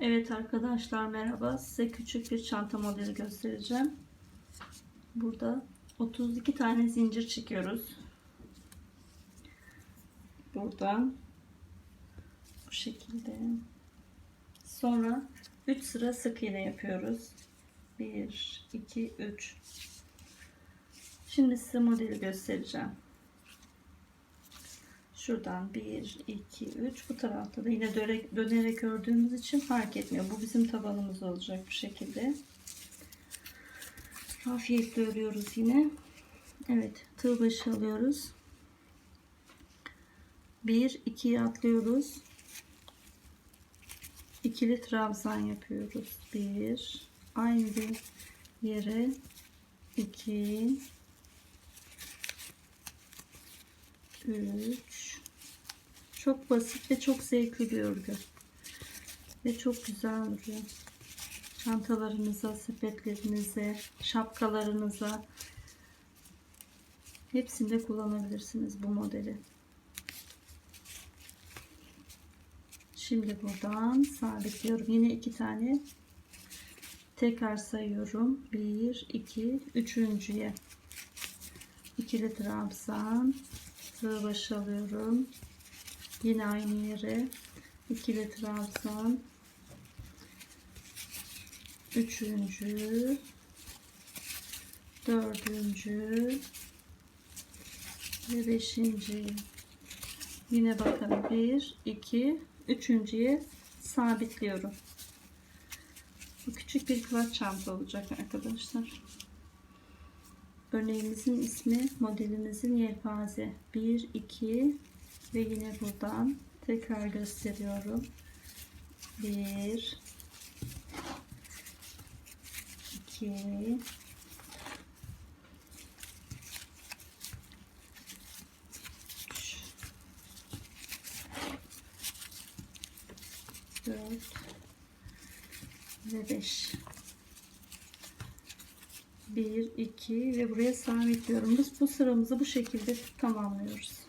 Evet arkadaşlar merhaba. Size küçük bir çanta modeli göstereceğim. Burada 32 tane zincir çekiyoruz. Buradan bu şekilde. Sonra 3 sıra sık iğne yapıyoruz. 1 2 3. Şimdi size modeli göstereceğim. Şuradan 1, 2, 3 bu tarafta da yine dönerek, dönerek ördüğümüz için fark etmiyor. Bu bizim tabanımız olacak bu şekilde. Afiyetle örüyoruz yine. Evet tığ başı alıyoruz. 1, 2'ye atlıyoruz. İkili trabzan yapıyoruz. 1, aynı bir yere 2 3 çok basit ve çok zevkli bir örgü. Ve çok güzel duruyor. Çantalarınıza sepetlerinize şapkalarınıza. Hepsinde kullanabilirsiniz bu modeli. Şimdi buradan sabitliyorum. Yine iki tane tekrar sayıyorum. 1 2 üçüncüye. İkili trabzan sıra başı alıyorum yine aynı yere. İkili trabzan üçüncü. Dördüncü. Ve beşinci. Yine bakın bir iki üçüncüye sabitliyorum. Bu küçük bir kılaç çanta olacak arkadaşlar. Örneğimizin ismi modelimizin yelpaze. 1 2 ve yine buradan tekrar gösteriyorum. 1 2 4 ve 5 1 2 ve buraya sabitliyorum. Biz bu sıramızı bu şekilde tamamlıyoruz